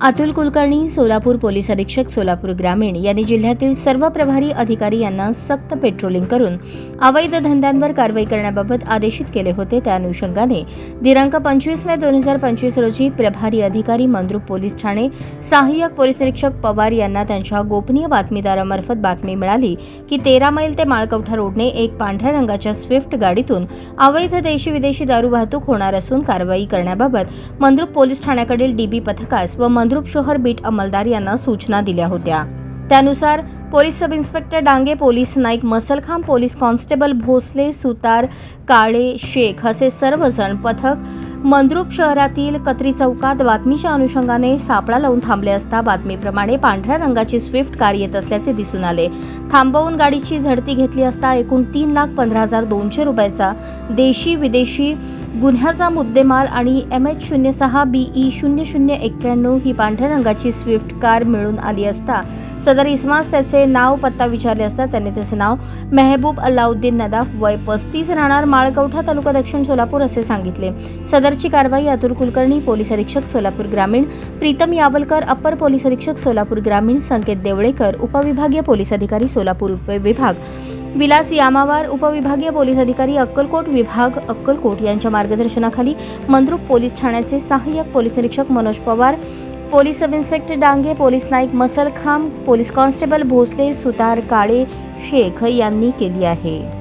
Atul Kulkarni Solapur police अधीक्षक सोलापूर ग्रामीण यांनी जिल्ह्यातील सर्व प्रभारी अधिकारी यांना सक्त पेट्रोलिंग करून अवैध धंद्यांवर कारवाई करण्याबाबत आदेशित केले होते. त्या अनुषंगाने दिनांक पंचवीस मे दोन हजार पंचवीस रोजी प्रभारी अधिकारी मंद्रुप पोलीस ठाणे सहाय्यक पोलीस निरीक्षक पवार यांना त्यांच्या गोपनीय बातमीदारामार्फत बातमी मिळाली की तेरा मैल ते माळकवठा रोडने एक पांढऱ्या रंगाच्या स्विफ्ट गाडीतून अवैध देशी विदेशी दारू वाहतूक होणार असून कारवाई करण्याबाबत मंद्रुप पोलीस ठाण्याकडील डीबी पथकास व मंद्रुप शहर बीट अंमलदार यांना सूचना दिल्या होत्या. त्यानुसार police sub inspector Dange police Naik Masalkhamb police constable Bhosale Sutar Kale Shaikh असे सर्वजण पथक मंद्रुप शहरातील कत्री चौकात बातमीच्या अनुषंगाने सापळा लावून थांबले असता बातमीप्रमाणे पांढऱ्या रंगाची स्विफ्ट कार येत असल्याचे दिसून आले. थांबवून गाडीची झडती घेतली असता एकूण तीन लाख पंधरा हजार दोनशे रुपयाचा देशी विदेशी गुन्ह्याचा मुद्देमाल आणि एम एच शून्य सहा बीई शून्य शून्य एक्क्याण्णव ही पांढऱ्या रंगाची स्विफ्ट कार मिळून आली असता. सदर इस्मास त्याचे नाव पत्ता विचारले असता त्याने त्याचे नाव मेहबूब अल्लाउद्दीन नदाफ वय पस्तीस राहणार माळकवठा तालुका दक्षिण सोलापूर असे सांगितले. सदरची कारवाई अतुल कुलकर्णी पोलीस अधीक्षक सोलापूर ग्रामीण प्रीतम यावलकर अप्पर पोलीस अधीक्षक सोलापूर ग्रामीण संकेत देवळेकर उपविभागीय पोलीस अधिकारी सोलापूर उपविभाग. विलास यामावार उपविभागीय पोलीस अधिकारी अक्कलकोट विभाग अक्कलकोट यांच्या मार्गदर्शनाखाली मंद्रुप पोलीस ठाण्याचे सहाय्यक पोलीस निरीक्षक Manoj Pawar police sub inspector Dange police Naik Masalkhamb police constable Bhosale Sutar Kale Shaikh यांनी केली आहे.